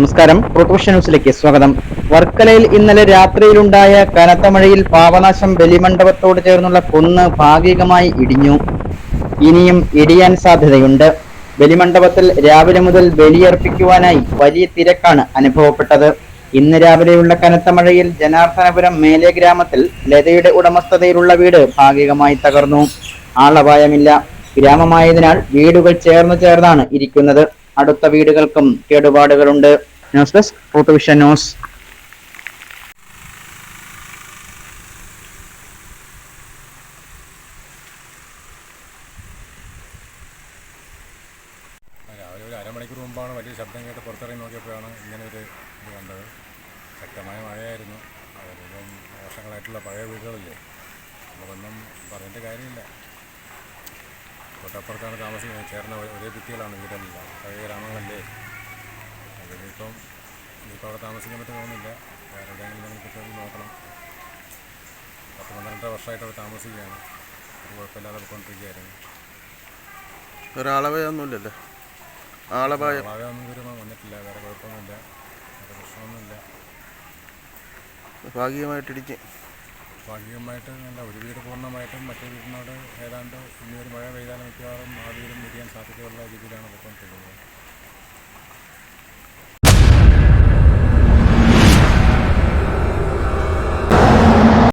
നമസ്കാരം. പ്രൊട്ടോഷൻ ന്യൂസിലേക്ക് സ്വാഗതം. വർക്കലയിൽ ഇന്നലെ രാത്രിയിലുണ്ടായ കനത്ത മഴയിൽ പാവനാശം ബലിമണ്ഡപത്തോട് ചേർന്നുള്ള കുന്ന് ഭാഗികമായി ഇടിഞ്ഞു. ഇനിയും ഇടിയാൻ സാധ്യതയുണ്ട്. ബലിമണ്ഡപത്തിൽ രാവിലെ മുതൽ ബലിയർപ്പിക്കുവാനായി വലിയ തിരക്കാണ് അനുഭവപ്പെട്ടത്. ഇന്ന് രാവിലെയുള്ള കനത്ത മഴയിൽ ജനാർദ്ദനപുരം മേലെ ഗ്രാമത്തിൽ ലതയുടെ ഉടമസ്ഥതയിലുള്ള വീട് ഭാഗികമായി തകർന്നു. ആളപായമില്ല. ഗ്രാമമായതിനാൽ വീടുകൾ ചേർന്ന് ചേർന്നാണ് ഇരിക്കുന്നത്. അടുത്ത വീടുകൾക്കും കേടുപാടുകളുണ്ട്. ന്യൂസ് ഡെസ്ക് ഫോട്ടോവിഷൻ ന്യൂസ് ഒരു വലിയ ശബ്ദം നോക്കിയപ്പോഴാണ് ഇങ്ങനെ ഒരു കണ്ടത്. ശക്തമായ മഴയായിരുന്നു. പഴയ വീടുകളില്ലേ? നമുക്കൊന്നും കാര്യമില്ല. തൊട്ടപ്പുറത്താണ് താമസിക്കുന്നത് ചേർന്ന ഒരേ- കുട്ടികളാണ് വീടുകളില്ല പഴയ ഗ്രാമങ്ങളല്ലേ? അതിനിപ്പം ഇനിയിപ്പോൾ അവിടെ താമസിക്കാൻ പറ്റും തോന്നുന്നില്ല. വേറെ എവിടെയെങ്കിലും നമുക്ക് കിട്ടുമെങ്കിൽ നോക്കണം. പത്ത് പന്ത്രണ്ട് വർഷമായിട്ട് അവിടെ താമസിക്കുകയാണ്. ഒരു കുഴപ്പമില്ലാതെ പോയിക്കൊണ്ടിരിക്കുകയായിരുന്നു. ഒരാളവയൊന്നുമില്ലല്ലേ? ആളപായം മഴയൊന്നും വരുമ്പോൾ വന്നിട്ടില്ല. വേറെ കുഴപ്പമൊന്നുമില്ല. വേറെ പ്രശ്നമൊന്നുമില്ല. ഭാഗികമായിട്ടിടിക്കും ഭാഗികമായിട്ട് അല്ല ഒരു വീട് പൂർണമായിട്ടും മറ്റേ വീടിനോട് ഏതാണ്ട് ഇനി ഒരു മഴ പെയ്താലും മിക്കവാറും ആ വീടും മുരിയാൻ സാധ്യതയുള്ള രീതിയിലാണ് പോയിക്കൊണ്ടിരിക്കുന്നത്